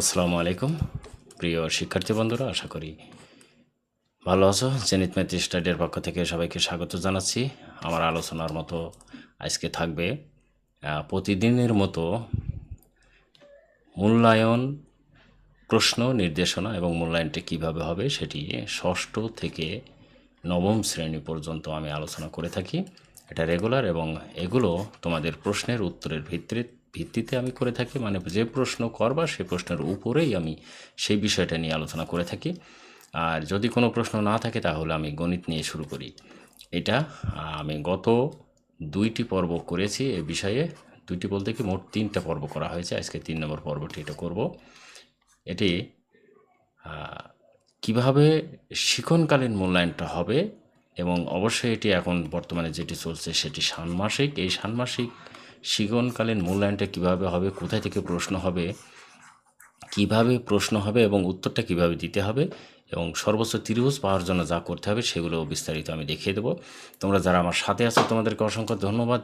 আসসালামু আলাইকুম। প্রিয় শিক্ষার্থী বন্ধুরা, আশা করি ভালো আছো। জেনিত ম্যাথ স্টাডির পক্ষ থেকে সবাইকে স্বাগত জানাচ্ছি। আমার আলোচনার মতো আজকে থাকবে প্রতিদিনের মতো মূল্যায়ন, প্রশ্ন, নির্দেশনা এবং মূল্যায়নটি কীভাবে হবে সেটি ষষ্ঠ থেকে নবম শ্রেণি পর্যন্ত আমি আলোচনা করে থাকি। এটা রেগুলার এবং এগুলো তোমাদের প্রশ্নের উত্তরের ভিত্তিতে ভিত্তিতে আমি করে থাকি মানে যে প্রশ্ন করবা সেই প্রশ্নের উপরেই আমি সেই বিষয়টা নিয়ে আলোচনা করে থাকি। আর যদি কোনো প্রশ্ন না থাকে তাহলে আমি গণিত নিয়ে শুরু করি। এটা আমি গত দুইটি পর্ব করেছি এ বিষয়ে। দুইটি বলতে কি মোট তিনটা পর্ব করা হয়েছে। আজকে তিন নম্বর পর্বটি এটা করব। এটি কীভাবে শিক্ষণকালীন মূল্যায়নটা হবে এবং অবশ্যই এটি এখন বর্তমানে যেটি চলছে সেটি ষান্মাসিক। এই ষান্মাসিক শিক্ষণকালীন মূল্যায়নটা কীভাবে হবে, কোথায় থেকে প্রশ্ন হবে, কীভাবে প্রশ্ন হবে এবং উত্তরটা কীভাবে দিতে হবে এবং সর্বোচ্চ ত্রিভুজ পাওয়ার জন্য যা করতে হবে সেগুলো বিস্তারিত আমি দেখিয়ে দেবো। তোমরা যারা আমার সাথে আছো, তোমাদেরকে অসংখ্য ধন্যবাদ।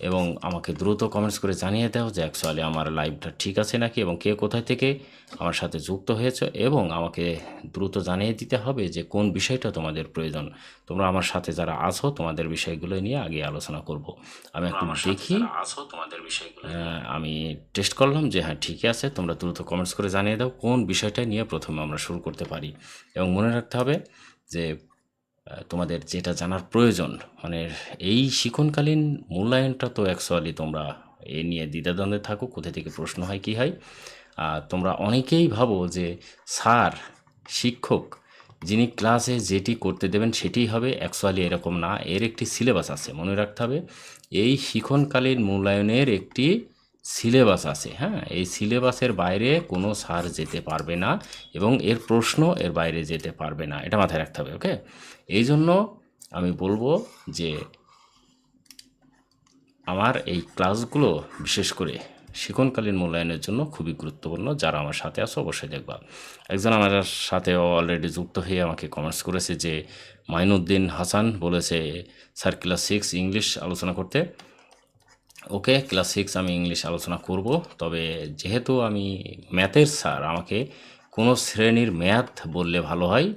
এবং আমাকে দ্রুত কমেন্টস করে জানিয়ে দাও যে অ্যাকচুয়ালি আমার লাইভটা ঠিক আছে নাকি এবং কে কোথায় থেকে আমার সাথে যুক্ত হয়েছে এবং আমাকে দ্রুত জানিয়ে দিতে হবে যে কোন বিষয়টা তোমাদের প্রয়োজন। তোমরা আমার সাথে যারা আছো তোমাদের বিষয়গুলো নিয়ে আগে আলোচনা করব। আমি একটু দেখি। আছো তোমাদের বিষয়গুলো আমি টেস্ট করলাম যে হ্যাঁ ঠিকই আছে। তোমরা দ্রুত কমেন্টস করে জানিয়ে দাও কোন বিষয়টা নিয়ে প্রথমে আমরা শুরু করতে পারি। এবং মনে রাখতে হবে যে তোমাদের যেটা জানার প্রয়োজন মানে এই শিক্ষণকালীন মূল্যায়নটা তো অ্যাকচুয়ালি তোমরা এ নিয়ে দ্বিধাদ্বন্দ্বে থাকো, কোথা থেকে প্রশ্ন হয়, কি হয়। আর তোমরা অনেকেই ভাবো যে স্যার, শিক্ষক, যিনি ক্লাসে যেটি করতে দেবেন সেটিই হবে অ্যাকচুয়ালি এরকম না, এর একটি সিলেবাস আছে, মনে রাখতে হবে। এই শিক্ষণকালীন মূল্যায়নের একটি সিলেবাস আছে হ্যাঁ? এই সিলেবাসের বাইরে কোনো স্যার যেতে পারবে না এবং এর প্রশ্ন এর বাইরে যেতে পারবে না, এটা মাথায় রাখতে হবে ওকে এই জন্য আমি বলব যে আমার এই ক্লাসগুলো বিশেষ করে শিক্ষণকালীন মূল্যায়নের জন্য খুবই গুরুত্বপূর্ণ। যারা আমার সাথে আছো অবশ্যই দেখবা। একজন আমার সাথে অলরেডি যুক্ত হয়ে আমাকে কমেন্টস করেছে যে, মাইনুদ্দিন হাসান বলেছে, স্যার ক্লাস সিক্স ইংলিশ আলোচনা করতে। ওকে ক্লাস সিক্স আমি ইংলিশ আলোচনা করব। তবে যেহেতু আমি ম্যাথের স্যার, আমাকে কোনো শ্রেণির ম্যাথ বললে ভালো হয়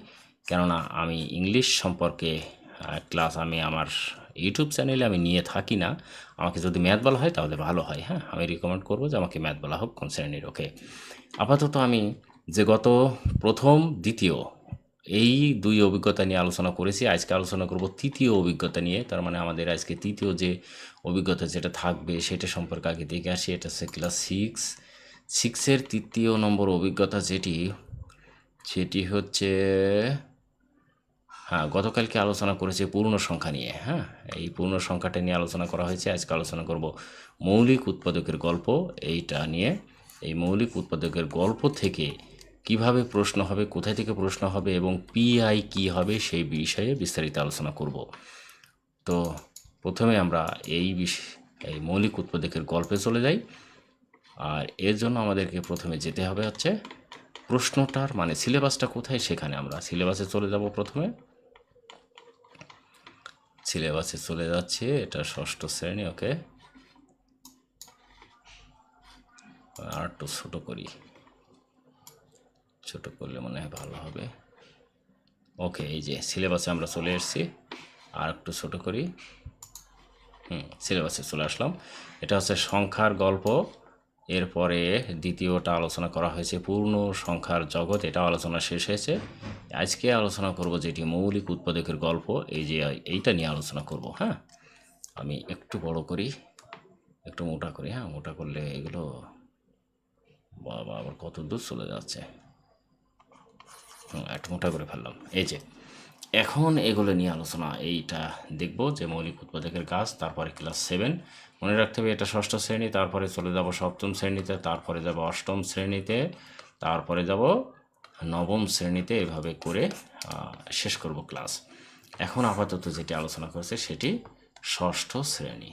কেননা আমি ইংলিশ সম্পর্কে ক্লাস আমি আমার ইউটিউব চ্যানেলে আমি নিয়ে থাকি না। আমাকে যদি ম্যাথ বলা হয় তাহলে ভালো হয় হ্যাঁ? আমি রিকমেন্ড করব যে আমাকে ম্যাথ বলা হোক কোন শ্রেণির ওকে আপাতত আমি যে গত প্রথম, দ্বিতীয়, এই দুই অভিজ্ঞতা নিয়ে আলোচনা করেছি, আজকে আলোচনা করব তৃতীয় অভিজ্ঞতা নিয়ে। তার মানে আমাদের আজকে তৃতীয় যে অভিজ্ঞতা যেটা থাকবে সেটা সম্পর্কে আগে দেখে আসি। এটা হচ্ছে ক্লাস সিক্স সিক্সের তৃতীয় নম্বর অভিজ্ঞতা যেটি, সেটি হচ্ছে হ্যাঁ গতকালকে আলোচনা করেছে পূর্ণ সংখ্যা নিয়ে হ্যাঁ? এই পূর্ণ সংখ্যাটা নিয়ে আলোচনা করা হয়েছে। আজকে আলোচনা করব মৌলিক উৎপাদকের গল্প। এইটা নিয়ে এই মৌলিক উৎপাদকের গল্প থেকে কীভাবে প্রশ্ন হবে, কোথায় থেকে প্রশ্ন হবে এবং পিআই কি হবে সেই বিষয়ে বিস্তারিত আলোচনা করব। তো প্রথমে আমরা এই বিষ, এই মৌলিক উৎপাদকের গল্পে চলে যাই। আর এর জন্য আমাদেরকে প্রথমে যেতে হবে হচ্ছে প্রশ্নটার মানে সিলেবাসটা কোথায় সেখানে আমরা সিলেবাসে চলে যাব প্রথমে। সিলেবাসে চলে যাচ্ছি, এটা ষষ্ঠ শ্রেণি, ওকে? আর একটু ছোটো করি। ছোট করলে মনে হয় ভালো হবে। ওকে, এই যে সিলেবাসে আমরা চলে এসেছি। আর একটু ছোটো করি। হুম সিলেবাসে চলে আসলাম। এটা হচ্ছে সংখ্যার গল্প। এরপরে দ্বিতীয়টা আলোচনা করা হয়েছে পূর্ণ সংখ্যার জগৎ এটা আলোচনা শেষ হয়েছে। আজকে আলোচনা করব যেটি মৌলিক উৎপাদকের গল্প এই যে এইটা নিয়ে আলোচনা করব হ্যাঁ? আমি একটু বড় করি একটু মোটা করি হ্যাঁ? মোটা করলে এগুলো বাবা আবার কত দূর চলে যাচ্ছে। হুম, একটু মোটা করে ফেললাম। এই যে এখন এগুলো নিয়ে আলোচনা এইটা দেখব যে মৌলিক উৎপাদকের কাজ, তারপরে ক্লাস সেভেন। মনে রাখতে হবে এটা ষষ্ঠ শ্রেণি, তারপরে চলে যাব সপ্তম শ্রেণীতে, তারপরে যাব অষ্টম শ্রেণীতে, তারপরে যাব নবম শ্রেণীতে এভাবে করে শেষ করব ক্লাস। এখন আপাতত যেটি আলোচনা করেছে সেটি ষষ্ঠ শ্রেণি।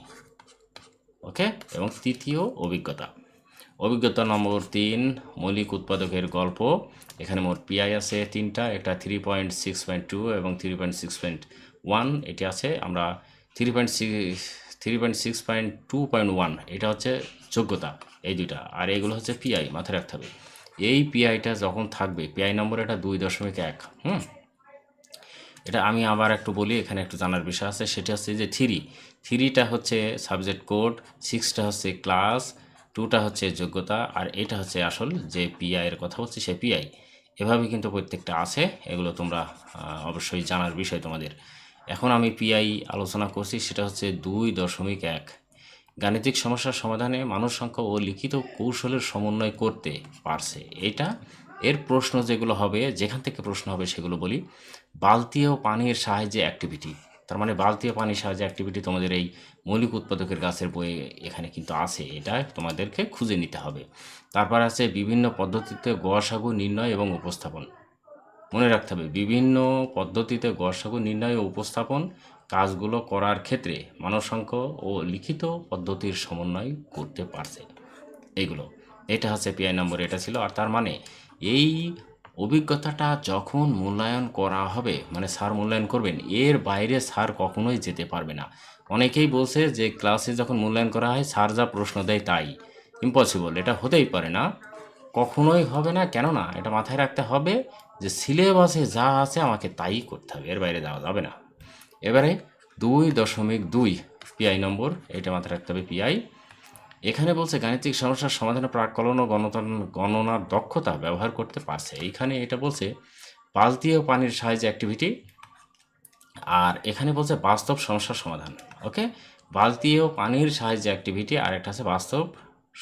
ওকে? এবং তৃতীয় অভিজ্ঞতা। অভিজ্ঞতা নম্বর তিন, মৌলিক উৎপাদকের গল্প। এখানে মোট পিআই আছে তিনটা, একটা three point six point two এবং three point six point one এটি আছে। আমরা three point six three point six point two point one এটা হচ্ছে যোগ্যতা, এই দুইটা। আর এগুলো হচ্ছে পিআই মাথায় রাখতে হবে। এই পিআইটা যখন থাকবে পিআই নম্বর এটা দুই দশমিক এক, হুম? এটা আমি আবার একটু বলি, এখানে একটু জানার বিষয় আছে, সেটা হচ্ছে যে থ্রি থ্রিটা হচ্ছে সাবজেক্ট কোড সিক্সটা হচ্ছে ক্লাস টুটা হচ্ছে যোগ্যতা আর এটা হচ্ছে আসল যে পিআই এর কথা বলছি, সে পিআই এভাবে কিন্তু প্রত্যেকটা আছে, এগুলো তোমরা অবশ্যই জানার বিষয় তোমাদের। এখন আমি পিআই আলোচনা করছি, সেটা হচ্ছে দুই দশমিক এক। গাণিতিক সমস্যার সমাধানে মানুষ সংখ্যা ও লিখিত কৌশলের সমন্বয় করতে পারছে। এটা এর প্রশ্ন যেগুলো হবে, যেখান থেকে প্রশ্ন হবে সেগুলো বলি। বালতি ও পানির সাহায্যে অ্যাক্টিভিটি তার মানে বালতি পানির সাহায্যে অ্যাক্টিভিটি তোমাদের এই মৌলিক উৎপাদকের গাছের বই এখানে কিন্তু আছে, এটা তোমাদেরকে খুঁজে নিতে হবে। তারপর আছে বিভিন্ন পদ্ধতিতে গসাগু নির্ণয় এবং উপস্থাপন। মনে রাখতে হবে, বিভিন্ন পদ্ধতিতে গসাগু নির্ণয় ও উপস্থাপন কাজগুলো করার ক্ষেত্রে মানবসংখ্য ও লিখিত পদ্ধতির সমন্বয় করতে পারছে। এইগুলো। এটা হচ্ছে পিআই নম্বর এটা ছিল, আর তার মানে এই অভিজ্ঞতাটা যখন মূল্যায়ন করা হবে মানে স্যার মূল্যায়ন করবেন, এর বাইরে স্যার কখনোই যেতে পারবে না। অনেকেই বলছে যে ক্লাসে যখন মূল্যায়ন করা হয়, স্যার যা প্রশ্ন দেয় তাই। ইম্পসিবল এটা হতেই পারে না। কখনোই হবে না, কেননা এটা মাথায় রাখতে হবে যে সিলেবাসে যা আছে আমাকে তাই করতে হবে, এর বাইরে যাওয়া যাবে না। এবারে দুই দশমিক দুই পিআই নম্বর, এটা মাথায় রাখতে হবে পিআই এখানে বলছে গাণিতিক সমস্যার সমাধানে প্রাকলন ও গণতন গণনার দক্ষতা ব্যবহার করতে পারছে। এইখানে এটা বলছে বালতি ও পানির সাহায্যে অ্যাক্টিভিটি আর এখানে বলছে বাস্তব সমস্যার সমাধান ওকে বালতি ও পানির সাহায্যে অ্যাক্টিভিটি আর একটা আছে বাস্তব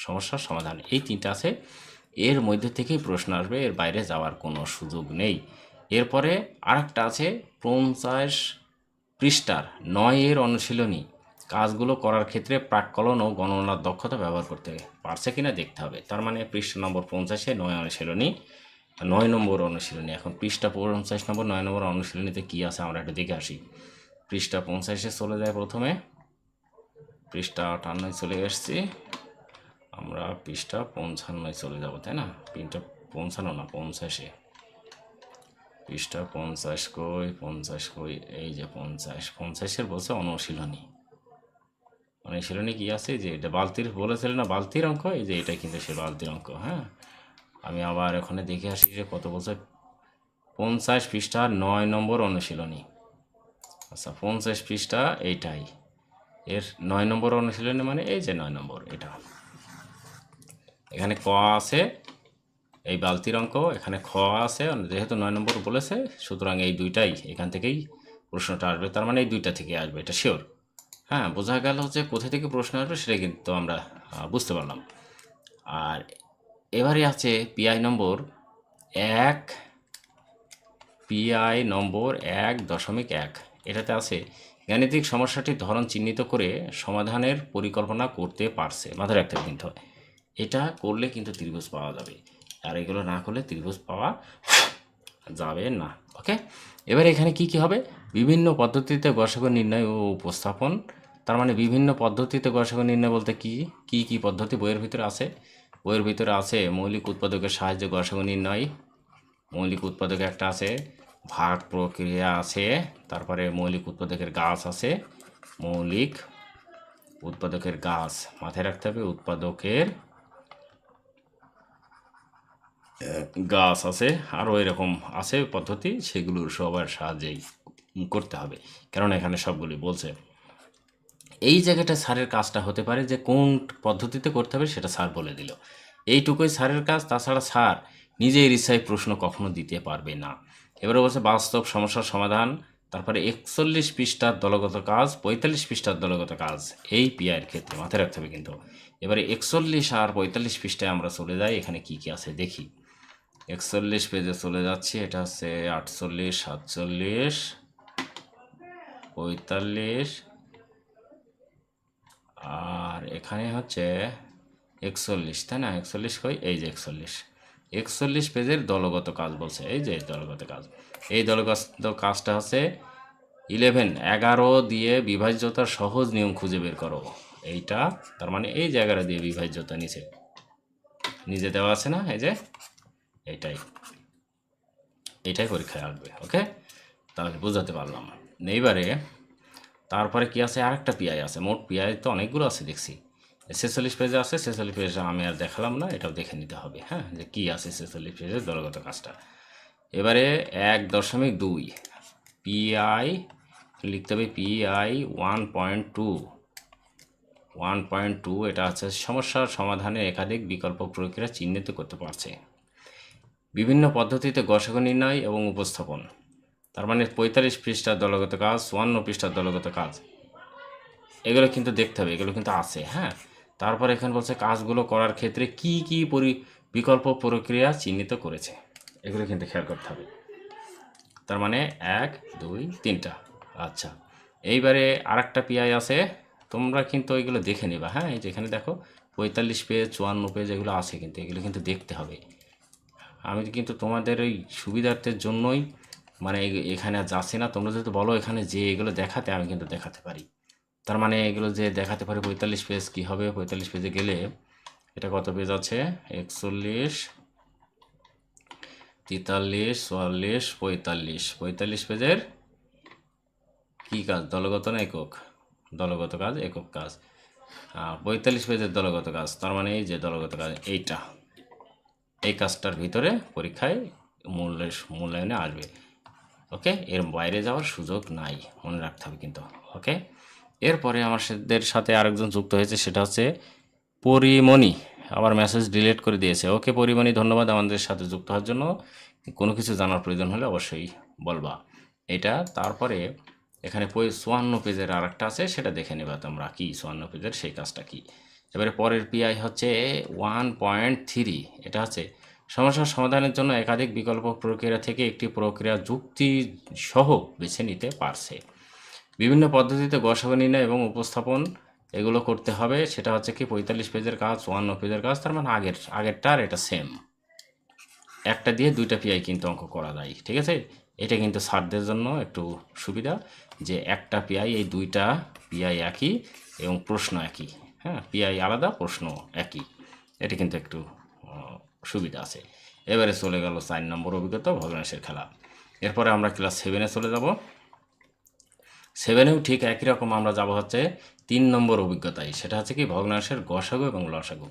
সমস্যার সমাধান। এই তিনটা আছে, এর মধ্যে থেকেই প্রশ্ন আসবে, এর বাইরে যাওয়ার কোনো সুযোগ নেই। এরপরে আরেকটা আছে, পঞ্চাশ পৃষ্ঠার নয় এর অনুশীলনী কাজগুলো করার ক্ষেত্রে প্রাক্কলন ও গণনার দক্ষতা ব্যবহার করতে পারছে কিনা দেখতে হবে। তার মানে পৃষ্ঠা নম্বর পঞ্চাশে নয় অনুশীলনী, নয় নম্বর অনুশীলনী। এখন পৃষ্ঠা পঞ্চাশ নম্বর, নয় নম্বর অনুশীলনীতে কী আছে আমরা একটু দেখে আসি। পৃষ্ঠা পঞ্চাশে চলে যায় প্রথমে। পৃষ্ঠা আটান্নয় চলে এসছি। আমরা পৃষ্ঠা পঞ্চান্নয় চলে যাব, তাই না? পৃষ্ঠা পঞ্চান্ন না, পঞ্চাশে। পৃষ্ঠা পঞ্চাশ কই পঞ্চাশ কই, এই যে পঞ্চাশ। পঞ্চাশের বলছে অনুশীলনী। অনুশীলনী কি আছে যে এটা বালতির বলেছিল না, বালতির অঙ্ক? এই যে এটা কিন্তু সে বালতির অঙ্ক হ্যাঁ? আমি আবার ওখানে দেখে আসি যে কত বলছে? পঞ্চাশ পৃষ্ঠা নয় নম্বর অনুশীলনী। আচ্ছা পঞ্চাশ পৃষ্ঠা এইটাই। এর নয় নম্বর অনুশীলনী মানে এই যে নয় নম্বর, এটা। এখানে ক আছে, এই বালতির অঙ্ক, এখানে খ আছে, যেহেতু নয় নম্বর বলেছে, সুতরাং এই দুইটাই এখান থেকেই প্রশ্নটা আসবে। তার মানে এই দুইটা থেকে আসবে, এটা শিওর হ্যাঁ বোঝা গেল যে কোথা থেকে প্রশ্ন আসবে সেটা কিন্তু আমরা বুঝতে পারলাম। আর এবারে আছে পিআই নম্বর এক পিআই নম্বর এক দশমিক এক। এটাতে আছে, গাণিতিক সমস্যাটির ধরন চিহ্নিত করে সমাধানের পরিকল্পনা করতে পারছে। মাথায় রাখতে কিন্তু। এটা করলে কিন্তু ত্রিভুজ পাওয়া যাবে। আর এগুলো না করলে ত্রিভুজ পাওয়া যাবে না। ওকে? এবার এখানে কি কি হবে? বিভিন্ন পদ্ধতিতে গসাগু নির্ণয় ও উপস্থাপন। তার মানে বিভিন্ন পদ্ধতিতে গসাগু নির্ণয় বলতে কি? কি কি পদ্ধতি বইয়ের ভিতরে আছে? বইয়ের ভিতরে আছে মৌলিক উৎপাদকের সাহায্যে গসাগু নির্ণয়। মৌলিক উৎপাদক একটা আছে, ভাগ প্রক্রিয়া আছে, তারপরে মৌলিক উৎপাদকের গাছ আছে। মৌলিক উৎপাদকের গাছ মাথায় রাখতে হবে, উৎপাদকের গাছ আছে, আরও এরকম আছে পদ্ধতি সেগুলো সবার সাহায্যেই করতে হবে। কারণ এখানে সবগুলি বলছে। এই জায়গাটা সারের কাজটা হতে পারে যে কোন পদ্ধতিতে করতে হবে সেটা স্যার বলে দিল। এইটুকুই সারের কাজ, তাছাড়া স্যার নিজের ইচ্ছায় প্রশ্ন কখনো দিতে পারবে না। এবারে বলছে বাস্তব সমস্যার সমাধান, তারপরে একচল্লিশ পৃষ্ঠার দলগত কাজ, পঁয়তাল্লিশ পৃষ্ঠার দলগত কাজ, এই পিআইয়ের ক্ষেত্রে মাথায় রাখতে হবে কিন্তু। এবারে একচল্লিশ আর পঁয়তাল্লিশ পৃষ্ঠায় আমরা চলে যাই, এখানে কি কি আছে দেখি। একচল্লিশ পেজে চলে যাচ্ছি, এটা হচ্ছে আটচল্লিশ, সাতচল্লিশ, পঁয়তাল্লিশ, আর এখানে হচ্ছে একচল্লিশ, তাই না? একচল্লিশ কই? এই যে একচল্লিশ। একচল্লিশ পেজের দলগত কাজ বলছে, এই যে দলগত কাজ। এই দলগত কাজটা হচ্ছে ইলেভেন এগারো দিয়ে বিভাজ্যতার সহজ নিয়ম খুঁজে বের করো। এইটা, তার মানে এই জায়গাটা দিয়ে বিভাজ্যতা নিচে নিজে দেওয়া আছে না, এই যে? এইটাই এটাই পরীক্ষায় আসবে ওকে তাহলে বোঝাতে পারলাম এইবারে তারপরে কি আছে? আরেকটা পিআই আছে। মোট পিআই তো অনেকগুলো আছে, দেখছি। ছেচল্লিশ পেজে আছে, ছেচল্লিশ পেজে আমি আর দেখালাম না, এটাও দেখে নিতে হবে হ্যাঁ? যে কী আছে ছেচল্লিশ পেজের দলগত কাজটা। এবারে এক দশমিক দুই পিআই লিখতে হবে PI one point two one point two এটা হচ্ছে সমস্যার সমাধানে একাধিক বিকল্প প্রক্রিয়া চিহ্নিত করতে পারছে। বিভিন্ন পদ্ধতিতে গসাগু নির্ণয় এবং উপস্থাপন। তার মানে পঁয়তাল্লিশ পৃষ্ঠার দলগত কাজ, চুয়ান্ন পৃষ্ঠার দলগত কাজ। এগুলো কিন্তু দেখতে হবে, এগুলো কিন্তু আছে হ্যাঁ? তারপর এখানে বলছে কাজগুলো করার ক্ষেত্রে কি কি পরি, বিকল্প প্রক্রিয়া চিহ্নিত করেছে। এগুলো কিন্তু খেয়াল করতে হবে। তার মানে এক, দুই, তিনটা। আচ্ছা এইবারে আরেকটা পিআই আছে। তোমরা কিন্তু এগুলো দেখে নিবা হ্যাঁ? এই যেখানে দেখো, পঁয়তাল্লিশ পেজ, চুয়ান্ন পেজ এগুলো আছে কিন্তু, এগুলো কিন্তু দেখতে হবে। আমি কিন্তু তোমাদের এই সুবিধার্থের জন্যই মানে এখানে আর যাচ্ছি না। তোমরা যদি বলো এখানে যে এগুলো দেখাতে, আমি কিন্তু দেখাতে পারি। তার মানে এগুলো যে দেখাতে পারি, পঁয়তাল্লিশ পেজ কী হবে? পঁয়তাল্লিশ পেজে গেলে এটা কত পেজ আছে? একচল্লিশ, তেতাল্লিশ, চুয়াল্লিশ, পঁয়তাল্লিশ। পঁয়তাল্লিশ পেজের কী কাজ? দলগত না একক? দলগত কাজ, একক কাজ। পঁয়তাল্লিশ পেজের দলগত কাজ, তার মানে এই যে দলগত কাজ, এইটা। এই কাজটার ভিতরে পরীক্ষায় মূল্যের মূল্যায়নে আসবে, ওকে? এর বাইরে যাওয়ার সুযোগ নাই, মনে রাখতে হবে কিন্তু, ওকে? এরপরে আমাদের সাথে আরেকজন যুক্ত হয়েছে, সেটা হচ্ছে পরিমণি। আবার মেসেজ ডিলিট করে দিয়েছে। ওকে পরিমণি, ধন্যবাদ আমাদের সাথে যুক্ত হওয়ার জন্য। কোনো কিছু জানার প্রয়োজন হলে অবশ্যই বলবা। এটা তারপরে এখানে চুয়ান্ন পেজের আর একটা আছে, সেটা দেখে নেবা তোমরা কি, চুয়ান্ন পেজের সেই কাজটা কি। এবারে পরের পিআই হচ্ছে ওয়ান পয়েন্ট থ্রি এটা হচ্ছে সমস্যার সমাধানের জন্য একাধিক বিকল্প প্রক্রিয়া থেকে একটি প্রক্রিয়া যুক্তি সহ বেছে নিতে পারছে। বিভিন্ন পদ্ধতিতে গসাগু নির্ণয় এবং উপস্থাপন এগুলো করতে হবে। সেটা হচ্ছে কি পঁয়তাল্লিশ পেজের কাজ, চুয়ান্ন পেজের কাজ, তার মানে আগের, আগেরটার এটা সেম একটা দিয়ে দুইটা পিআই কিন্তু অঙ্ক করা যায়, ঠিক আছে? এটা কিন্তু সারদের জন্য একটু সুবিধা যে একটা পিআই এই দুইটা পিআই একই এবং প্রশ্ন একই। হ্যাঁ পিআই আলাদা, প্রশ্ন একই। এটা কিন্তু একটু সুবিধা আছে। এবারে চলে গেল চার নম্বর অভিজ্ঞতা, ভগ্নাংশের খেলা। এরপরে আমরা ক্লাস সেভেনে চলে যাব। সেভেনেও ঠিক একই রকম আমরা যাব হচ্ছে তিন নম্বর অভিজ্ঞতায়। সেটা হচ্ছে কি, ভগ্নাংশের গসাগু এবং লসাগু।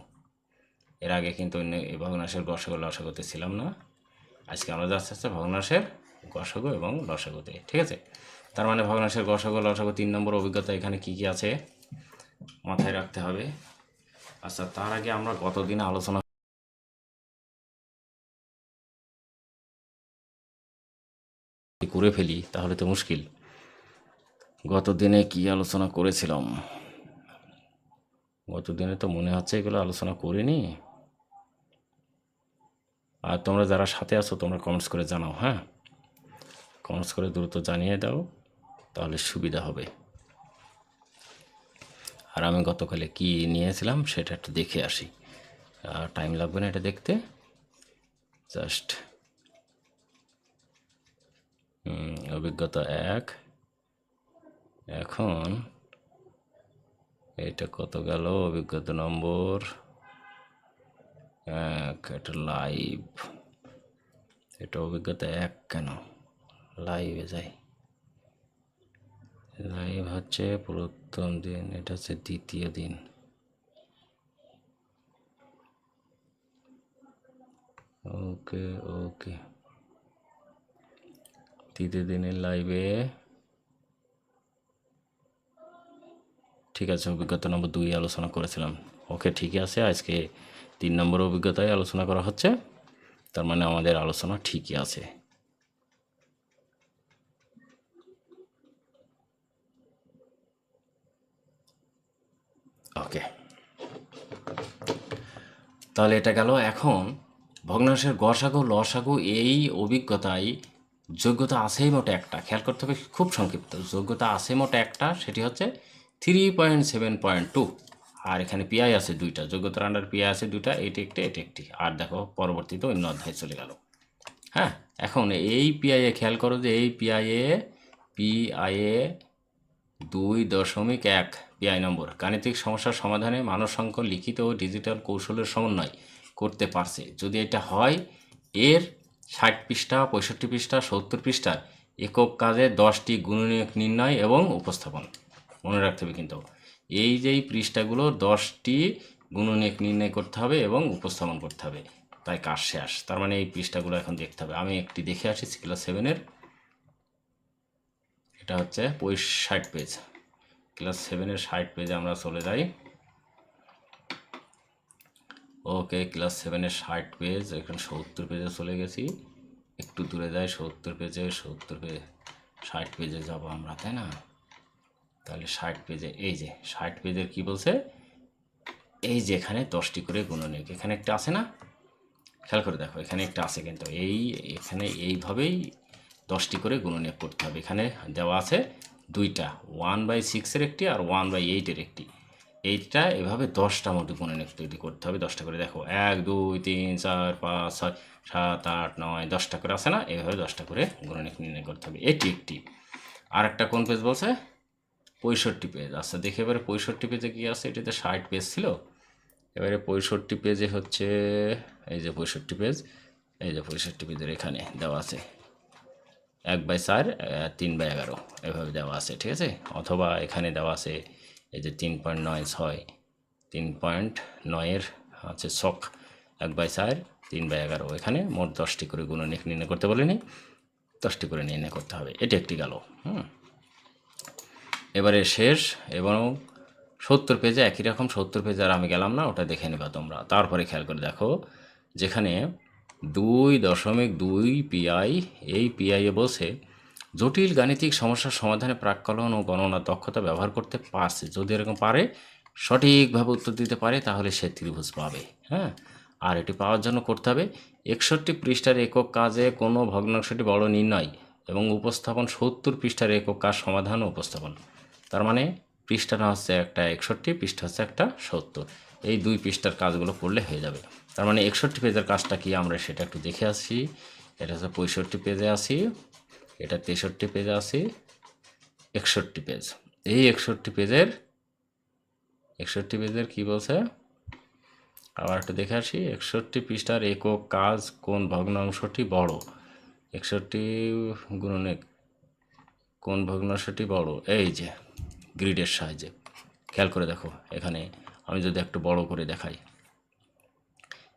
এর আগে কিন্তু অন্য ভগ্নাংশের গসাগু, লসাগুতে ছিলাম না। আজকে আমরা যাচ্ছি হচ্ছে ভগ্নাংশের গসাগু এবং লসাগুতে, ঠিক আছে? তার মানে ভগ্নাংশের গসাগু, লসাগু তিন নম্বর অভিজ্ঞতা এখানে কি কি আছে? মাথায় রাখতে হবে। আচ্ছা তার আগে আমরা গতদিন আলোচনা করে ফেলি, তাহলে তো মুশকিল। গত দিনে কি আলোচনা করেছিলাম? গত দিনে তো মনে হচ্ছে এগুলো আলোচনা করিনি। আর তোমরা যারা সাথে আছো, তোমরা কমেন্টস করে জানাও হ্যাঁ? কমেন্টস করে দ্রুত জানিয়ে দাও, তাহলে সুবিধা হবে। আর আমি গতকালে কি নিয়েছিলাম সেটা একটু দেখে আসি। আর টাইম লাগবে না এটা দেখতে। জাস্ট অভিজ্ঞতা এক। এখন এটা কত গেল? অভিজ্ঞতা নম্বর এক, এটা লাইভ এটা অভিজ্ঞতা এক কেন? লাইভে যাই। লাইভ হচ্ছে প্রথম দিন, এটা হচ্ছে দ্বিতীয় দিন। ওকে ওকে। তৃতীয় দিনের লাইভে ঠিক আছে, অভিজ্ঞতা নম্বর দুই আলোচনা করেছিলাম। ওকে, ঠিকই আছে, আজকে তিন নম্বর অভিজ্ঞতায় আলোচনা করা হচ্ছে। তার মানে আমাদের আলোচনা ঠিকই আছে ওকে তাহলে এটা গেল এখন ভগ্নাংশের গসাগু লসাগু এই অভিজ্ঞতায় যোগ্যতা আছেই মোটে একটা। খেয়াল করতে হবে, খুব সংক্ষিপ্ত। যোগ্যতা আছে মোটে একটা, সেটি হচ্ছে three point seven point two আর এখানে পিআই আছে দুইটা, যোগ্যতার আন্ডার পিআই আছে দুইটা, এটি একটি এটি একটি। আর দেখো, পরবর্তীতে অন্য অধ্যায় চলে গেল। হ্যাঁ এখন এই পিআইএ খেয়াল করো যে এই পিআইএ পিআইএ দুই দশমিক এক পিআই নম্বর। গাণিতিক সমস্যার সমাধানে মানব সংখ্যা লিখিত ও ডিজিটাল কৌশলের সমন্বয় করতে পারছে। যদি এটা হয়, এর ষাট পৃষ্ঠা, পঁয়ষট্টি পৃষ্ঠা, সত্তর পৃষ্ঠার একক কাজে দশটি গুণনীয়ক নির্ণয় এবং উপস্থাপন। মনে রাখতে হবে কিন্তু, এই যে পৃষ্ঠাগুলো দশটি গুণনীয়ক নির্ণয় করতে হবে এবং উপস্থাপন করতে হবে, তাই কাজ শেষ। তার মানে এই পৃষ্ঠাগুলো এখন দেখতে হবে। আমি একটি দেখে আসি ক্লাস সেভেনের এটা হচ্ছে ষাট পেজ ক্লাস সেভেনের ষাট পেজে আমরা চলে যাই। ওকে, ক্লাস সেভেনের ষাট পেজ, এখন সত্তর পেজে চলে গেছি। একটু দূরে যাই, সত্তর পেজে, সত্তর পেজ, ষাট পেজে যাব আমরা, তাই না? তাহলে ষাট পেজে, এই যে, ষাট পেজের কি বলছে? এই যে, এখানে দশটি করে গুণনীয়ক। এখানে একটা আছে না? খেয়াল করে দেখো, এখানে একটা আছে কিন্তু এই, এখানে এইভাবেই দশটি করে গুণনীয়ক করতে হবে। এখানে দেওয়া আছে দুইটা ওয়ান বাই সিক্সের একটি আর ওয়ান বাই এইটের একটি। এইটা এভাবে দশটা মতো গুণনীয়ক তৈরি করতে হবে, দশটা করে দেখো, এক, দুই, তিন, চার, পাঁচ, ছয়, সাত, আট, নয়, দশটা করে আছে না? এভাবে দশটা করে গুণনীয়ক নির্ণয় করতে হবে। এটি একটি। আর একটা কোন পেজ বলছে? পঁয়ষট্টি পেজ আচ্ছা দেখে এবারে পঁয়ষট্টি পেজে কী আছে? এটিতে ষাট পেজ ছিল। এবারে পঁয়ষট্টি পেজে হচ্ছে, এই যে পঁয়ষট্টি পেজ এই যে পঁয়ষট্টি পেজের এখানে দেওয়া আছে। এক বাই চার তিন বাই এগারো। এভাবে দেওয়া আছে, ঠিক আছে? অথবা এখানে দেওয়া আছে এই যে তিন পয়েন্ট নয় ছয়, তিন পয়েন্ট নয়ের হচ্ছে শখ এক বাই চার, তিন বাই এগারো। এখানে মোট দশটি করে গুণনীয়ক নির্ণয় করতে বলেনি, দশটি করে নির্ণয় করতে হবে। এটি একটি গেল, হুম? এবারে শেষ এবং সত্তর পেজে একই রকম সত্তর পেজে আর আমি গেলাম না, ওটা দেখে নেবা তোমরা। তারপরে খেয়াল করে দেখো, যেখানে দুই দশমিক দুই পিআই এই পিআইয়ে বলছে জটিল গাণিতিক সমস্যার সমাধানে প্রাক্কলন ও গণনা দক্ষতা ব্যবহার করতে পারছে। যদি এরকম পারে, সঠিকভাবে উত্তর দিতে পারে, তাহলে সে ত্রিভুজ পাবে হ্যাঁ? আর এটি পাওয়ার জন্য করতে হবে, একষট্টি পৃষ্ঠার একক কাজে কোনো ভগ্নাংশটি বড় নির্ণয় এবং উপস্থাপন সত্তর পৃষ্ঠার একক কাজ সমাধান ও উপস্থাপন। তার মানে পৃষ্ঠাটা হচ্ছে একটা একষট্টি, পৃষ্ঠা হচ্ছে একটা সত্তর। এই দুই পৃষ্ঠার কাজগুলো করলে হয়ে যাবে। তার মানে একষট্টি পেজের কাজটা কি? আমরা সেটা একটু দেখে আসি। এটা হচ্ছে পঁয়ষট্টি পেজে আসি, এটা তেষট্টি পেজে আসি, একষট্টি পেজ। এই একষট্টি পেজের একষট্টি পেজের কি বলছে? আবার একটু দেখে আসি, একষট্টি পৃষ্ঠার একক কাজ কোন ভগ্নাংশটি বড়? একষট্টি গুণনে কোন ভগ্নাংশটি বড়? এই যে, গ্রিডের সাহায্যে। খেয়াল করে দেখো, এখানে আমি যদি একটু বড় করে দেখাই।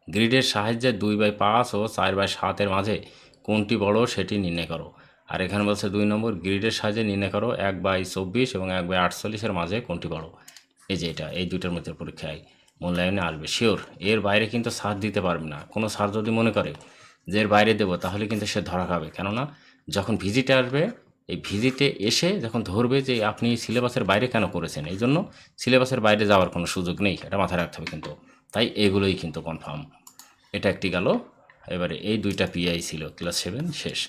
গ্রিডের সাহায্যে দুই বাই পাঁচ ও চার বাই সাতের মাঝে কোনটি বড় সেটি নির্ণয় করো। আর এখানে বলছে দুই নম্বর, গ্রিডের সাহায্যে নির্ণয় করো এক বাই চব্বিশ এবং এক বাই আটচল্লিশের মাঝে কোনটি বড়। এই যে এটা, এই দুইটার মধ্যে পরীক্ষায় মূল্যায়নে আসবে। শিওর এর বাইরে কিন্তু সার দিতে পারবে না। কোনো সার যদি মনে করে যে এর বাইরে দেবো, তাহলে কিন্তু সে ধরা খাবে। কেননা যখন ভিজিটে আসবে, এই ভিজিটে এসে যখন ধরবে যে আপনি সিলেবাসের বাইরে কেন করেছেন এই জন্য সিলেবাসের বাইরে যাওয়ার কোনো সুযোগ নেই। এটা মাথায় রাখতে হবে কিন্তু। তাই এগুলোই কিন্তু কনফার্ম এটা একটি গেল, এবারে এই দুইটা পিআই ছিল ক্লাস সেভেন শেষ।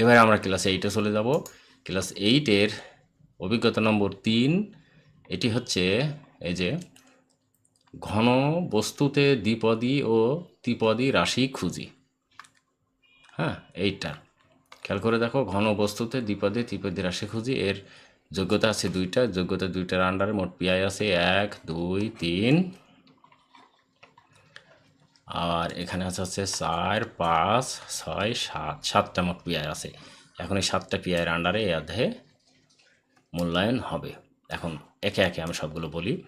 এবারে আমরা ক্লাস এইটে চলে যাব। ক্লাস এইটের অভিজ্ঞতা নম্বর তিন, এটি হচ্ছে এই যে ঘন বস্তুতে দ্বিপদী ও ত্রিপদী রাশি খুঁজি। হ্যাঁ এইটা। খেয়াল করে দেখো, ঘন বস্তুতে দ্বিপদী, ত্রিপদী রাশি খুঁজি। এর যোগ্যতা আছে দুইটা, যোগ্যতা দুইটার আন্ডারে মোট পিআই আছে এক, দুই, তিন। আর এখানে আছে হচ্ছে চার, পাঁচ, ছয়, সাত। সাতটা মোট পিআই আছে। এখন এই সাতটা পিআইয়ের আন্ডারে এই অধ্যায়ে মূল্যায়ন হবে। এখন একে একে আমি সবগুলো বলি।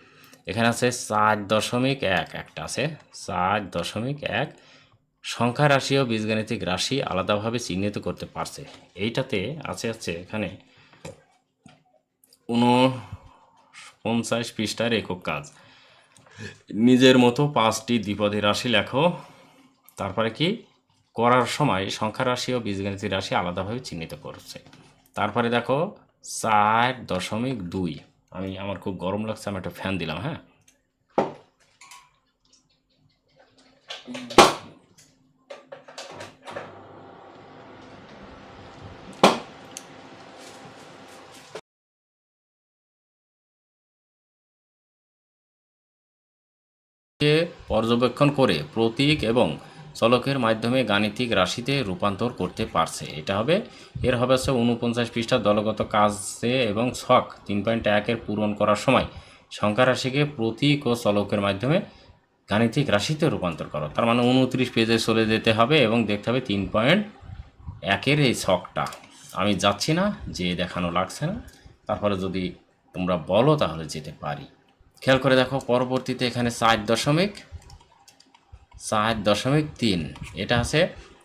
এখানে আছে চার দশমিক এক, একটা আছে। চার দশমিক এক সংখ্যা রাশি ও বীজগাণিতিক রাশি আলাদাভাবে চিহ্নিত করতে পারছে। এইটাতে আছে হচ্ছে এখানে উনপঞ্চাশ পৃষ্ঠার একক কাজ। নিজের মতো পাঁচটি দ্বিপদী রাশি লেখো। তারপরে কি? করার সময় সংখ্যা রাশি ও বীজগণিত রাশি আলাদাভাবে চিহ্নিত করছে। তারপরে দেখো, চার দশমিক দুই। আমি, আমার খুব গরম লাগছে, আমি একটা ফ্যান দিলাম হ্যাঁ? পর্যবেক্ষণ করে প্রতীক এবং চলকের মাধ্যমে গাণিতিক রাশিতে রূপান্তর করতে পারছে। এটা হবে, এর হবে হচ্ছে উনপঞ্চাশ পৃষ্ঠার দলগত কাজে এবং ছক তিন পয়েন্ট একের পূরণ করার সময় সংখ্যা রাশিকে প্রতীক ও চলকের মাধ্যমে গাণিতিক রাশিতে রূপান্তর করো। তার মানে উনত্রিশ পেজে চলে যেতে হবে এবং দেখতে হবে তিন পয়েন্ট একের এই ছকটা। আমি যাচ্ছি না, যে দেখানো লাগছে না। তারপরে যদি তোমরা বলো তাহলে যেতে পারি। খেয়াল করে দেখো, পরবর্তীতে এখানে চার দশমিক চার দশমিক তিন। এটা আছে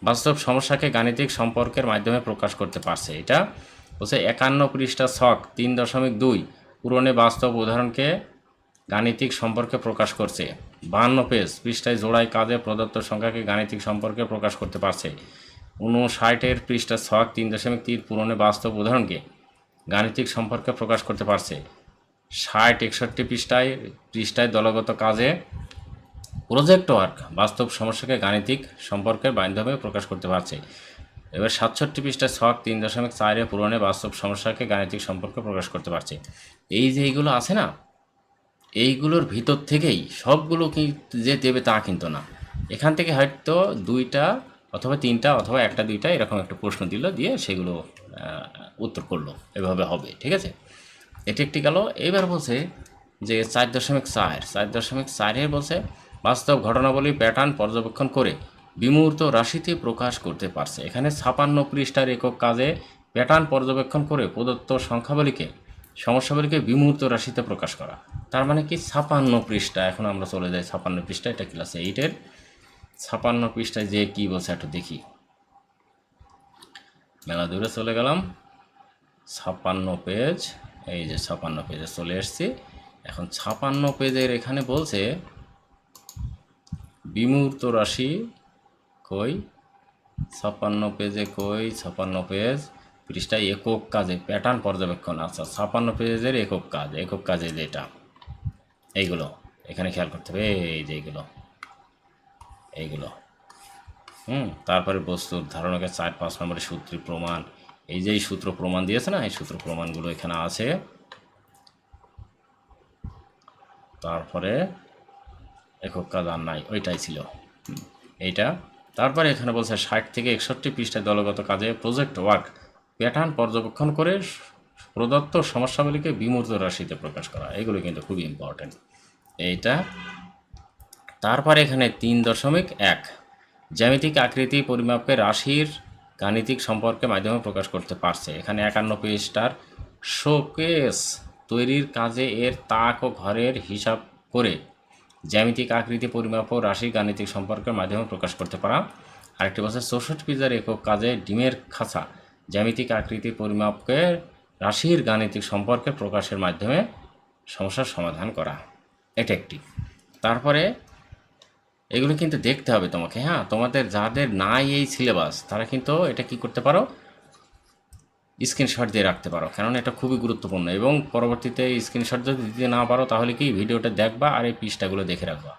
বাস্তব সমস্যাকে গাণিতিক সম্পর্কের মাধ্যমে প্রকাশ করতে পারছে। এটা হচ্ছে একান্ন পৃষ্ঠা ছক, তিন দশমিক দুই। পূরণে বাস্তব উদাহরণকে গাণিতিক সম্পর্কে প্রকাশ করছে। বাহান্ন পেজ, পৃষ্ঠায় জোড়ায় কাজে প্রদত্ত সংখ্যাকে গাণিতিক সম্পর্কে প্রকাশ করতে পারছে। উনষাটের পৃষ্ঠা ছক, তিন দশমিক তিন পূরণে বাস্তব উদাহরণকে গাণিতিক সম্পর্কে প্রকাশ করতে পারছে। ষাট, একষট্টি পৃষ্ঠায় পৃষ্ঠায় দলগত কাজে প্রজেক্ট ওয়ার্ক বাস্তব সমস্যাকে গাণিতিক সম্পর্কের মাধ্যমে প্রকাশ করতে পারছে। এবার সাতষট্টি পৃষ্ঠা ছক তিন দশমিক চারে পূরণে বাস্তব সমস্যাকে গাণিতিক সম্পর্কে প্রকাশ করতে পারছে। এই যে এইগুলো আছে না, এইগুলোর ভিতর থেকেই সবগুলো কি যে দেবে তা কিন্তু না। এখান থেকে হয়তো দুইটা অথবা তিনটা অথবা একটা দুইটা এরকম একটা প্রশ্ন দিল, দিয়ে সেগুলো উত্তর করল। এভাবে হবে, ঠিক আছে? এটি একটি গেল। এবার বলছে যে চার দশমিক চার চার দশমিক চারের বলছে বাস্তব ঘটনাবলী প্যাটার্ন পর্যবেক্ষণ করে বিমূর্ত রাশিতে প্রকাশ করতে পারছে। এখানে ছাপান্ন পৃষ্ঠার একক কাজে প্যাটার্ন পর্যবেক্ষণ করে প্রদত্ত সংখ্যাবলীকে, সমস্যাবলীকে বিমূর্ত রাশিতে প্রকাশ করা। তার মানে কি? ছাপান্ন পৃষ্ঠা। এখন আমরা চলে যাই ছাপান্ন পৃষ্ঠা এটা ক্লাস এইটের ছাপান্ন পৃষ্ঠায় যে কি বলছে একটু দেখি। মেলা দূরে চলে গেলাম। ছাপান্ন পেজ এই যে ছাপান্ন পেজে চলে এসেছি। এখন ছাপান্ন পেজের এখানে বলছে বিমূর্ত রাশি, কই? ছাপান্ন পেজে কই? ছাপান্ন পেজ, পৃষ্ঠায় একক কাজে প্যাটার্ন পর্যবেক্ষণ। আচ্ছা ছাপান্ন পেজের একক কাজ, একক কাজে যেটা? এইগুলো, এখানে খেয়াল করতে হবে, এই যে এইগুলো এইগুলো। হুম, তারপরে বস্তুর ধারণাকে চার পাঁচ নম্বরের সূত্রের প্রমাণ। এই যে সূত্র প্রমাণ দিয়েছে না, এই সূত্র প্রমাণগুলো এখানে আছে। তারপরে একক কাজ আর নাই, ওইটাই ছিল। এইটা, তারপরে এখানে বলছে ষাট থেকে একষট্টি পৃষ্ঠায় দলগত কাজে প্রজেক্ট ওয়ার্ক প্যাটার্ন পর্যবেক্ষণ করে প্রদত্ত সমস্যাগুলিকে বিমূর্ত রাশিতে প্রকাশ করা, এগুলো কিন্তু খুবই ইম্পর্টেন্ট এইটা, তারপরে এখানে তিন দশমিক এক, জ্যামিতিক আকৃতি পরিমাপকে রাশির গাণিতিক সম্পর্কে মাধ্যমে প্রকাশ করতে পারছে। এখানে একান্ন পৃষ্ঠার শোকেস তৈরির কাজে এর তাক ও ঘরের হিসাব করে জ্যামিতিক আকৃতি পরিমাপ ও রাশির গাণিতিক সম্পর্কের মাধ্যমে প্রকাশ করতে পারা। আরেকটি বছর চৌষট্টি পিজার একক কাজে ডিমের খাঁচা জ্যামিতিক আকৃতি পরিমাপকে রাশির গাণিতিক সম্পর্কে প্রকাশের মাধ্যমে সমস্যার সমাধান করা। এটা একটি। তারপরে এগুলো কিন্তু দেখতে হবে তোমাকে হ্যাঁ? তোমাদের যাদের নাই এই সিলেবাস তারা কিন্তু এটা কি করতে পারো? স্ক্রিনশট দিয়ে রাখতে পারো। কারণ এটা খুবই গুরুত্বপূর্ণ এবং পরবর্তীতে স্ক্রিনশট যদি দিতে না পারো, তাহলে কি ভিডিওটা দেখবা আর এই পৃষ্ঠাগুলো দেখে রাখবা।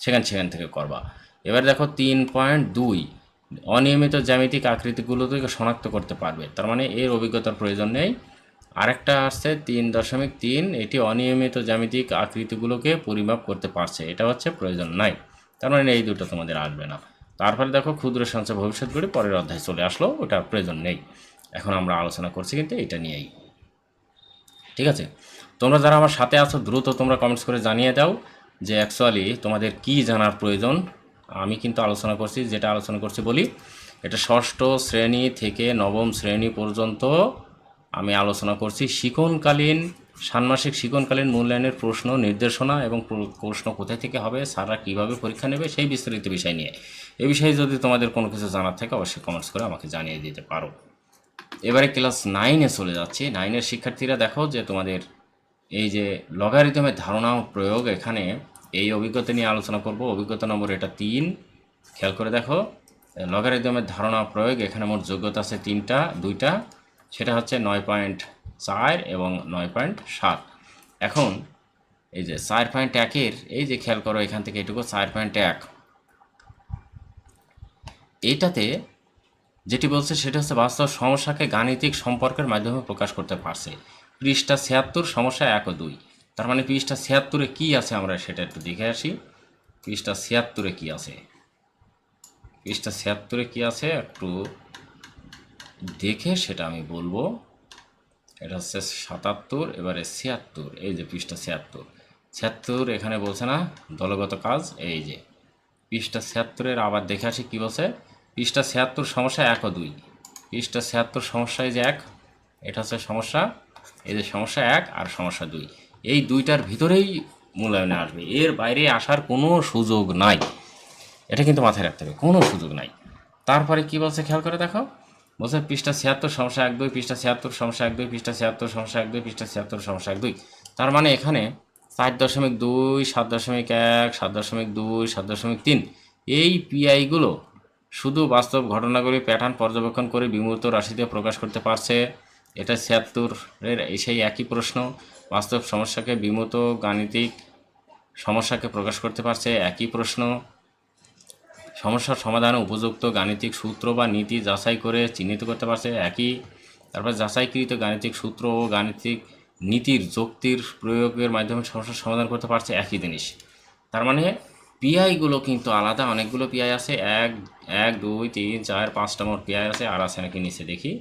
সেখান সেখান থেকে করবা। এবার দেখো তিন পয়েন্ট দুই, অনিয়মিত জ্যামিতিক আকৃতিগুলো থেকে শনাক্ত করতে পারবে। তার মানে এর অভিজ্ঞতার প্রয়োজন নেই। আরেকটা আসছে তিন দশমিক তিন, এটি অনিয়মিত জ্যামিতিক আকৃতিগুলোকে পরিমাপ করতে পারছে। এটা হচ্ছে প্রয়োজন নাই। তার মানে এই দুটো তোমাদের আসবে না। তারপরে দেখো ক্ষুদ্র সঞ্চয় ভবিষ্যৎ গড়ে পরের অধ্যায় চলে আসলো, ওটা প্রয়োজন নেই। এখন আমরা আলোচনা করছি কিন্তু এটা নিয়েই। ঠিক আছে? তোমরা যারা আমার সাথে আছো, দ্রুত তোমরা কমেন্টস করে জানিয়ে দাও যে অ্যাকচুয়ালি তোমাদের কি জানার প্রয়োজন। আমি কিন্তু আলোচনা করছি, যেটা আলোচনা করছি বলি, এটা ষষ্ঠ শ্রেণি থেকে নবম শ্রেণি পর্যন্ত আমি আলোচনা করছি শিক্ষণকালীন ষান্মাসিক শিক্ষণকালীন মূল্যায়নের প্রশ্ন, নির্দেশনা এবং প্রশ্ন কোথায় থেকে হবে, স্যাররা কীভাবে পরীক্ষা নেবে, সেই বিস্তারিত বিষয় নিয়ে। এ বিষয়ে যদি তোমাদের কোনো কিছু জানার থাকে, অবশ্যই কমেন্টস করে আমাকে জানিয়ে দিতে পারো। এবারে ক্লাস নাইনে চলে যাচ্ছি। নাইনের শিক্ষার্থীরা দেখো যে তোমাদের এই যে লগারিদমের ধারণা ও প্রয়োগ এখানে এই অভিজ্ঞতা নিয়ে আলোচনা করব। অভিজ্ঞতা নম্বর এটা তিন। খেয়াল করে দেখো লগারিদমের ধারণা প্রয়োগ এখানে মোট যোগ্যতা আছে তিনটা, দুইটা, সেটা হচ্ছে নয় পয়েন্ট চার এবং নয় পয়েন্ট সাত। এখন এই যে চার পয়েন্ট একের, এই যে খেয়াল করো এখান থেকে এটুকু, চার পয়েন্ট এক। এইটাতে যেটি বলছে সেটা হচ্ছে বাস্তব সমস্যাকে গাণিতিক সম্পর্কের মাধ্যমে প্রকাশ করতে পারছে। পৃষ্ঠা ছিয়াত্তর, সমস্যা এক ও দুই। তার মানে পৃষ্ঠা ছিয়াত্তরে কী আছে আমরা সেটা একটু দেখে আসি। পৃষ্ঠা ছিয়াত্তরে কী আছে? পৃষ্ঠা ছিয়াত্তরে কী আছে একটু দেখে সেটা আমি বলব। এটা হচ্ছে সাতাত্তর, এবারে ছিয়াত্তর। এই যে পৃষ্ঠা ছিয়াত্তর। ছিয়াত্তর এখানে বলছে না, দলগত কাজ, এই যে। পৃষ্ঠা ছিয়াত্তরের আবার দেখে আসি কী বলছে। পৃষ্ঠা ছিয়াত্তর সমস্যা এক ও দুই। পৃষ্ঠা ছিয়াত্তর সমস্যা এই যে এক, এটা হচ্ছে সমস্যা, এই যে সমস্যা এক আর সমস্যা দুই। এই দুইটার ভিতরেই মূল্যায়নে আসবে। এর বাইরে আসার কোনো সুযোগ নাই। এটা কিন্তু মাথায় রাখতে হবে, কোনো সুযোগ নাই। তারপরে কি বলছে খেয়াল করে দেখো? বলছে পৃষ্ঠা ছিয়াত্তর সমস্যা এক দুই, পৃষ্ঠা ছিয়াত্তর সমস্যা এক দুই, পৃষ্ঠা ছিয়াত্তর সমস্যা এক দুই, পৃষ্ঠা ছিয়াত্তর সমস্যা এক দুই। তার মানে এখানে চার দশমিক দুই, সাত দশমিক এক, সাত দশমিক দুই, সাত দশমিক তিন, এই পিআইগুলো শুধু বাস্তব ঘটনাগুলি প্যাটার্ন পর্যবেক্ষণ করে বিমূর্ত রাশিতে প্রকাশ করতে পারছে, এটা ছিয়াত্তরের সেই একই প্রশ্ন। বাস্তব সমস্যাকে বিমূর্ত গাণিতিক সমস্যাকে প্রকাশ করতে পারছে একই প্রশ্ন। সমস্যার সমাধানে উপযুক্ত গাণিতিক সূত্র বা নীতি যাচাই করে চিহ্নিত করতে পারছে একই। তারপর যাচাইকৃত গাণিতিক সূত্র ও গাণিতিক নীতির যুক্তির প্রয়োগের মাধ্যমে সমস্যার সমাধান করতে পারছে একই জিনিস। তার মানে পিআইগুলো কিন্তু আলাদা, অনেকগুলো পিআই আছে। এক এক, দুই, তিন, চার, পাঁচটা মোট পিআই আছে, আর আছে নাকি নিচে দেখি।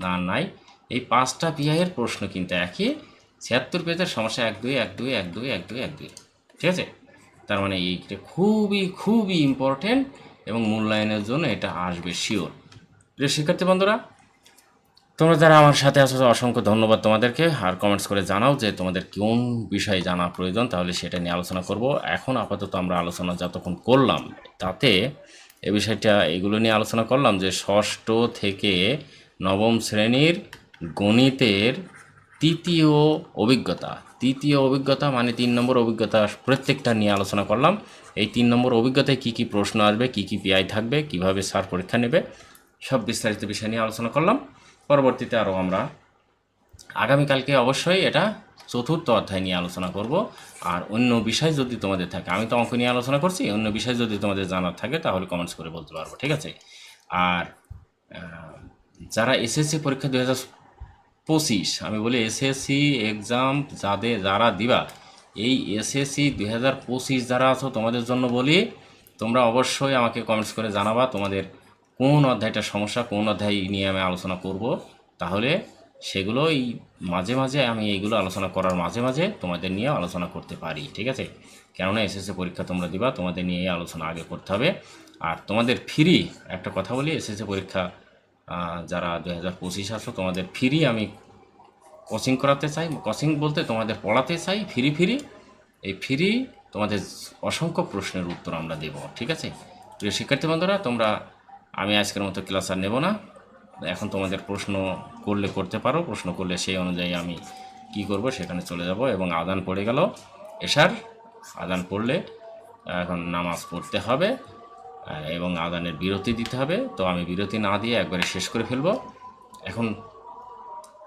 না নাই। এই পাঁচটা পিআইয়ের প্রশ্ন কিন্তু একই। ছিয়াত্তর পেজের সমস্যা এক, দুই এক দুই এক দুই এক দুই এক, দুই। ঠিক আছে? তার মানে এইটা খুবই খুবই ইম্পর্টেন্ট এবং মূল্যায়নের জন্য এটা আসবে শিওর প্রিয় শিক্ষার্থী বন্ধুরা তোমরা যারা আমার সাথে আছো, অসংখ্য ধন্যবাদ তোমাদেরকে। আর কমেন্টস করে জানাও যে তোমাদের কোন বিষয়ে জানা প্রয়োজন, তাহলে সেটা নিয়ে আলোচনা করব। এখন আপাতত আমরা আলোচনা যতক্ষণ করলাম, তাতে এ বিষয়টা, এগুলো নিয়ে আলোচনা করলাম যে ষষ্ঠ থেকে নবম শ্রেণির গণিতের তৃতীয় অভিজ্ঞতা। তৃতীয় অভিজ্ঞতা মানে তিন নম্বর অভিজ্ঞতা প্রত্যেকটা নিয়ে আলোচনা করলাম। এই তিন নম্বর অভিজ্ঞতায় কী কী প্রশ্ন আসবে, কী কী পিআই থাকবে, কীভাবে স্যার পরীক্ষা নেবে, সব বিস্তারিত বিষয় নিয়ে আলোচনা করলাম। পরবর্তীতে আরও আমরা আগামীকালকে অবশ্যই এটা চতুর্থ অধ্যায় নিয়ে আলোচনা করব। আর অন্য বিষয় যদি তোমাদের থাকে, আমি তো অঙ্ক নিয়ে আলোচনা করছি, অন্য বিষয় যদি তোমাদের জানার থাকে তাহলে কমেন্টস করে বলতে পারব, ঠিক আছে? আর যারা এসএসসি পরীক্ষা দু হাজার পঁচিশ, আমি বলি এসএসসি এক্সাম যাদের যারা দিবা, এই এসএসসি দুই হাজার পঁচিশ যারা আছো তোমাদের জন্য বলি, তোমরা অবশ্যই আমাকে কমেন্টস করে জানাবা, তোমাদের কোন অধ্যায়টা সমস্যা, কোন অধ্যায় নিয়ে আমি আলোচনা করব, তাহলে সেগুলো এই মাঝে মাঝে আমি এইগুলো আলোচনা করার মাঝে মাঝে তোমাদের নিয়ে আলোচনা করতে পারি, ঠিক আছে? কেননা এসএসসি পরীক্ষা তোমরা দিবা, তোমাদের নিয়ে আলোচনা আগে করতে হবে। আর তোমাদের ফ্রি একটা কথা বলি, এসএসসি পরীক্ষা যারা দু হাজার পঁচিশ আসো, তোমাদের ফ্রি আমি কোচিং করাতে চাই। কোচিং বলতে তোমাদের পড়াতে চাই, ফ্রি ফ্রি। এই ফ্রি তোমাদের অসংখ্য প্রশ্নের উত্তর আমরা দেব, ঠিক আছে? প্রিয় শিক্ষার্থী বন্ধুরা, তোমরা আমি আজকের মতো ক্লাস আর নেব না। এখন তোমাদের প্রশ্ন করলে করতে পারো। প্রশ্ন করলে সেই অনুযায়ী আমি কি করব সেখানে চলে যাব এবং আদান পড়ে গেল। এশার আদান পড়লে এখন নামাজ পড়তে হবে এবং আদানের বিরতি দিতে হবে। তো আমি বিরতি না দিয়ে একবারে শেষ করে ফেলব। এখন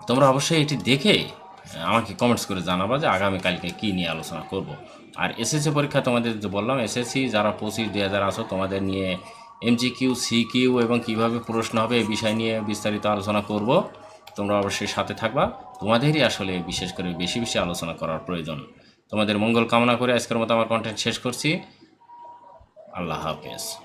তোমরা অবশ্যই এটি দেখে আমাকে কমেন্টস করে জানাবা যে আগামীকালকে কী নিয়ে আলোচনা করব। আর এসএসসি পরীক্ষা তোমাদের বললাম, এসএসসি যারা পঁচিশ দুই হাজার আসো তোমাদের নিয়ে এমজি সিকিউ এবং কীভাবে প্রশ্ন হবে এই বিষয় নিয়ে বিস্তারিত আলোচনা করব। তোমরা অবশ্যই সাথে থাকবা। তোমাদেরই আসলে বিশেষ করে বেশি বেশি আলোচনা করার প্রয়োজন। তোমাদের মঙ্গল কামনা করে আজকের মতো আমার কন্টেন্ট শেষ করছি। আল্লাহ হাফেজ।